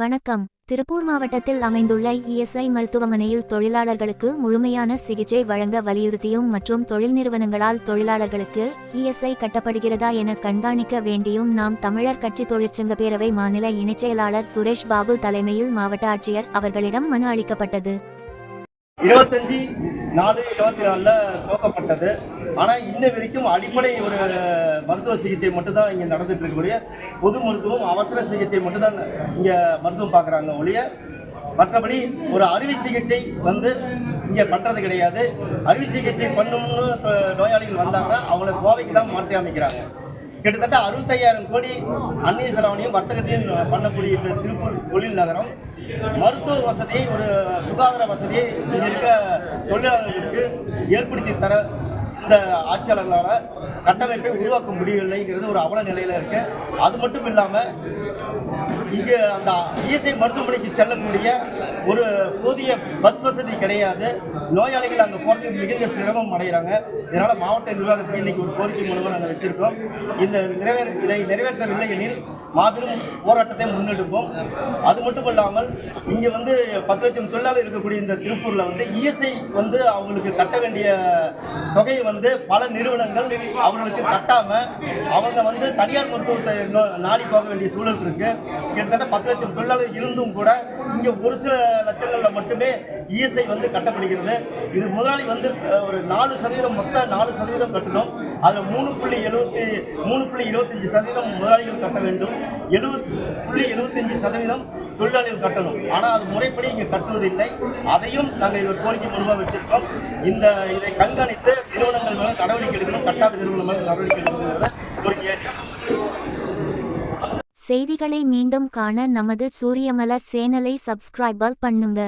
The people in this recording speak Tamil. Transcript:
வணக்கம். திருப்பூர் மாவட்டத்தில் அமைந்துள்ள இஎஸ்ஐ மருத்துவமனையில் தொழிலாளர்களுக்கு முழுமையான சிகிச்சை வழங்க வலியுறுத்தியும் மற்றும் தொழில் நிறுவனங்களால் தொழிலாளர்களுக்கு இஎஸ்ஐ கட்டப்படுகிறதா என கண்காணிக்க வேண்டியும் நாம் தமிழர் கட்சி தொழிற்சங்க பேரவை மாநில இணைச் செயலாளர் சுரேஷ் பாபு தலைமையில் மாவட்ட ஆட்சியர் அவர்களிடம் மனு அளிக்கப்பட்டது. நாலு இருபத்தி நாலில் துவக்கப்பட்டது ஆனால் இன்ன வரைக்கும் அடிப்படை ஒரு மருத்துவ சிகிச்சை மட்டும்தான் இங்கே நடந்துட்டு இருக்கக்கூடிய பொது மருத்துவம் அவசர சிகிச்சை மட்டும்தான் இங்கே மருத்துவம் பார்க்குறாங்க ஒழிய மற்றபடி ஒரு அறுவை சிகிச்சை வந்து இங்கே பண்ணுறது கிடையாது. அறுவை சிகிச்சை பண்ணணும்னு நோயாளிகள் வந்தாங்கன்னா அவங்கள கோவைக்கு தான் மாற்றி அமைக்கிறாங்க. கிட்டத்தட்ட அறுபத்தையாயிரம் கோடி அந்நிய செலவனையும் வர்த்தகத்தையும் பண்ணக்கூடிய இந்த திருப்பூர் தொழில் நகரம் மருத்துவ வசதியை ஒரு சுகாதார வசதியை இங்கே இருக்கிற தொழிலாளர்களுக்கு ஏற்படுத்தி தர இந்த ஆட்சியாளர்களால் கட்டமைப்பை உருவாக்க முடியவில்லைங்கிறது ஒரு அவல நிலையில் இருக்குது அது மட்டும் இல்லாமல் இங்கே அந்த இஎஸ்ஐ மருத்துவமனைக்கு செல்லக்கூடிய ஒரு போதிய பஸ் வசதி கிடையாது. நோயாளிகள் அங்கே போகிறதுக்கு மிகுந்த சிரமம் அடைகிறாங்க. இதனால் மாவட்ட நிர்வாகத்துக்கு இன்னைக்கு ஒரு கோரிக்கை மூலமாக நாங்கள் வச்சுருக்கோம். இந்த நிறைவேற இதை நிறைவேற்றவில்லை எனில் மாபெரும் போராட்டத்தை முன்னெடுப்போம். அது மட்டும் இல்லாமல் இங்கே வந்து பத்து லட்சம் தொழிலாளர் இருக்கக்கூடிய இந்த திருப்பூரில் வந்து இஎஸ்ஐ வந்து அவங்களுக்கு கட்ட வேண்டிய தொகையை வந்து பல நிறுவனங்கள் அவர்களுக்கு கட்டாமல் அவங்க வந்து தனியார் மருத்துவத்தை நாடி போக வேண்டிய சூழல் இருக்குது கிட்டத்தட்ட பத்து லட்சம் தொழிலாளர் இருந்தும் கூட இங்கே ஒரு சில லட்சங்களில் மட்டுமே இஎஸ்ஐ வந்து கட்டப்படுகிறது. இது முதலாளி வந்து ஒரு நாலு சதவீதம் மொத்த நாலு சதவீதம் கட்டணும். அதில் மூணு புள்ளி எழுபத்தி மூணு புள்ளி இருபத்தஞ்சி சதவீதம் முதலாளிகள் கட்ட வேண்டும். எழுபது புள்ளி எழுபத்தஞ்சி சதவீதம் தொழிலாளிகள் கட்டணும். ஆனால் அது முறைப்படி இங்கே கட்டுவதில்லை. அதையும் நாங்கள் இது ஒரு கோரிக்கை மூலமாக வச்சுருக்கோம். இந்த இதை கண்காணித்து நிறுவனங்கள் மேலே நடவடிக்கை எடுக்கணும். கட்டாத நிறுவனம் மேலே நடவடிக்கை எடுக்கணுங்கிறத கோரிக்கையாக செய்திகளை மீண்டும் காண நமது சூரியமலர் சேனலை சப்ஸ்கிரைபல் பண்ணுங்க.